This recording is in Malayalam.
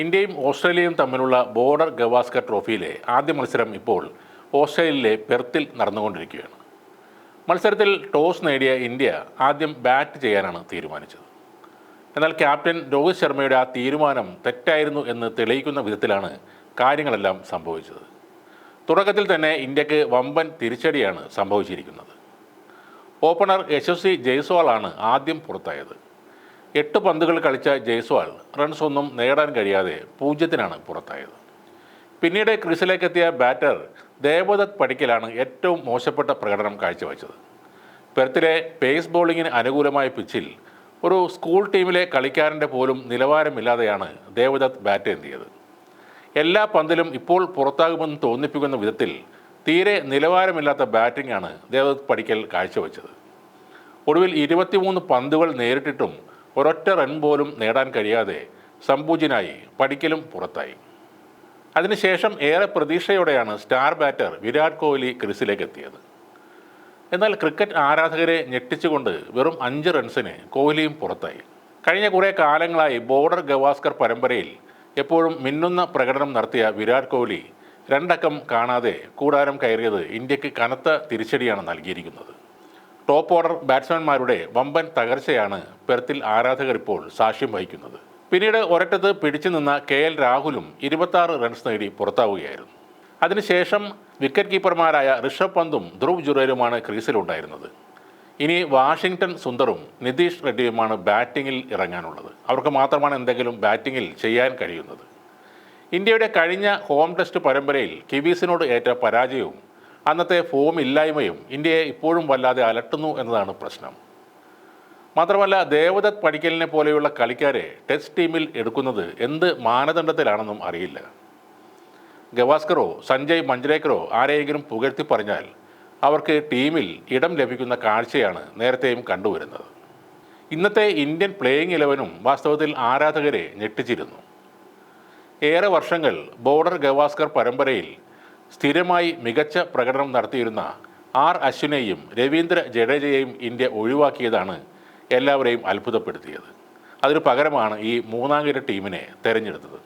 ഇന്ത്യയും ഓസ്ട്രേലിയയും തമ്മിലുള്ള ബോർഡർ ഗവാസ്കർ ട്രോഫിയിലെ ആദ്യ മത്സരം ഇപ്പോൾ ഓസ്ട്രേലിയയിലെ പെർത്തിൽ നടന്നുകൊണ്ടിരിക്കുകയാണ്. മത്സരത്തിൽ ടോസ് നേടിയ ഇന്ത്യ ആദ്യം ബാറ്റ് ചെയ്യാനാണ് തീരുമാനിച്ചത്. എന്നാൽ ക്യാപ്റ്റൻ രോഹിത് ശർമ്മയുടെ ആ തീരുമാനം തെറ്റായിരുന്നു എന്ന് തെളിയിക്കുന്ന വിധത്തിലാണ് കാര്യങ്ങളെല്ലാം സംഭവിച്ചത്. തുടക്കത്തിൽ തന്നെ ഇന്ത്യയ്ക്ക് വമ്പൻ തിരിച്ചടിയാണ് സംഭവിച്ചിരിക്കുന്നത്. ഓപ്പണർ യശസ്വി ജയ്സ്വാളാണ് ആദ്യം പുറത്തായത്. എട്ട് പന്തുകൾ കളിച്ച ജയ്സ്വാൾ റൺസ് ഒന്നും നേടാൻ കഴിയാതെ പൂജ്യത്തിനാണ് പുറത്തായത്. പിന്നീട് ക്രീസിലേക്കെത്തിയ ബാറ്റർ ദേവദത്ത് പടിക്കലാണ് ഏറ്റവും മോശപ്പെട്ട പ്രകടനം കാഴ്ചവെച്ചത്. പെർത്തിലെ പേസ് ബോളിങ്ങിന് അനുകൂലമായ പിച്ചിൽ ഒരു സ്കൂൾ ടീമിലെ കളിക്കാരന്റെ പോലും നിലവാരമില്ലാതെയാണ് ദേവദത്ത് ബാറ്റ് എന്തിയത് എല്ലാ പന്തിലും ഇപ്പോൾ പുറത്താകുമെന്ന് തോന്നിപ്പിക്കുന്ന വിധത്തിൽ തീരെ നിലവാരമില്ലാത്ത ബാറ്റിംഗാണ് ദേവദത്ത് പടിക്കൽ കാഴ്ചവെച്ചത്. ഒടുവിൽ ഇരുപത്തിമൂന്ന് പന്തുകൾ നേരിട്ടിട്ടും ഒരൊറ്റ റൺ പോലും നേടാൻ കഴിയാതെ സംപൂജിനായി പഠിക്കലും പുറത്തായി. അതിനുശേഷം ഏറെ പ്രതീക്ഷയോടെയാണ് സ്റ്റാർ ബാറ്റർ വിരാട് കോഹ്ലി ക്രിസിലേക്ക് എത്തിയത് എന്നാൽ ക്രിക്കറ്റ് ആരാധകരെ ഞെട്ടിച്ചുകൊണ്ട് വെറും അഞ്ച് റൺസിന് കോഹ്ലിയും പുറത്തായി. കഴിഞ്ഞ കുറേ കാലങ്ങളായി ബോർഡർ ഗവാസ്കർ പരമ്പരയിൽ എപ്പോഴും മിന്നുന്ന പ്രകടനം നടത്തിയ വിരാട് കോഹ്ലി രണ്ടക്കം കാണാതെ കൂടാരം കയറിയത് ഇന്ത്യയ്ക്ക് കനത്ത തിരിച്ചടിയാണ് നൽകിയിരിക്കുന്നത്. ടോപ്പ് ഓർഡർ ബാറ്റ്സ്മാൻമാരുടെ വമ്പൻ തകർച്ചയാണ് പെർത്തിൽ ആരാധകർ ഇപ്പോൾ സാക്ഷ്യം വഹിക്കുന്നത്. പിന്നീട് ഒരറ്റത്ത് പിടിച്ചു നിന്ന കെ എൽ രാഹുലും ഇരുപത്താറ് റൺസ് നേടി പുറത്താവുകയായിരുന്നു. അതിനുശേഷം വിക്കറ്റ് കീപ്പർമാരായ ഋഷഭ് പന്തും ധ്രുവ് ജുറേലുമാണ് ക്രീസിലുണ്ടായിരുന്നത്. ഇനി വാഷിങ്ടൺ സുന്ദറും നിതീഷ് റെഡ്ഡിയുമാണ് ബാറ്റിങ്ങിൽ ഇറങ്ങാനുള്ളത്. അവർക്ക് മാത്രമാണ് എന്തെങ്കിലും ബാറ്റിങ്ങിൽ ചെയ്യാൻ കഴിയുന്നത്. ഇന്ത്യയുടെ കഴിഞ്ഞ ഹോം ടെസ്റ്റ് പരമ്പരയിൽ കിവീസിനോട് ഏറ്റ പരാജയവും അന്നത്തെ ഫോം ഇല്ലായ്മയും ഇന്ത്യയെ ഇപ്പോഴും വല്ലാതെ അലട്ടുന്നു എന്നതാണ് പ്രശ്നം. മാത്രമല്ല ദേവദത്ത് പടിക്കലിനെ പോലെയുള്ള കളിക്കാരെ ടെസ്റ്റ് ടീമിൽ എടുക്കുന്നത് എന്ത് മാനദണ്ഡത്തിലാണെന്നും അറിയില്ല. ഗവാസ്കറോ സഞ്ജയ് മഞ്ജരേക്കറോ ആരെയെങ്കിലും പുകഴ്ത്തി പറഞ്ഞാൽ അവർക്ക് ടീമിൽ ഇടം ലഭിക്കുന്ന കാഴ്ചയാണ് നേരത്തെയും കണ്ടുവരുന്നത്. ഇന്നത്തെ ഇന്ത്യൻ പ്ലേയിങ് ഇലവനും വാസ്തവത്തിൽ ആരാധകരെ ഞെട്ടിച്ചിരുന്നു. ഏറെ വർഷങ്ങൾ ബോർഡർ ഗവാസ്കർ പരമ്പരയിൽ സ്ഥിരമായി മികച്ച പ്രകടനം നടത്തിയിരുന്ന ആർ അശ്വിനെയും രവീന്ദ്ര ജഡേജയെയും ഇന്ത്യ ഒഴിവാക്കിയതാണ് എല്ലാവരെയും അത്ഭുതപ്പെടുത്തിയത്. അതിനു പകരമാണ് ഈ മൂന്നാംകിര ടീമിനെ തെരഞ്ഞെടുത്തത്.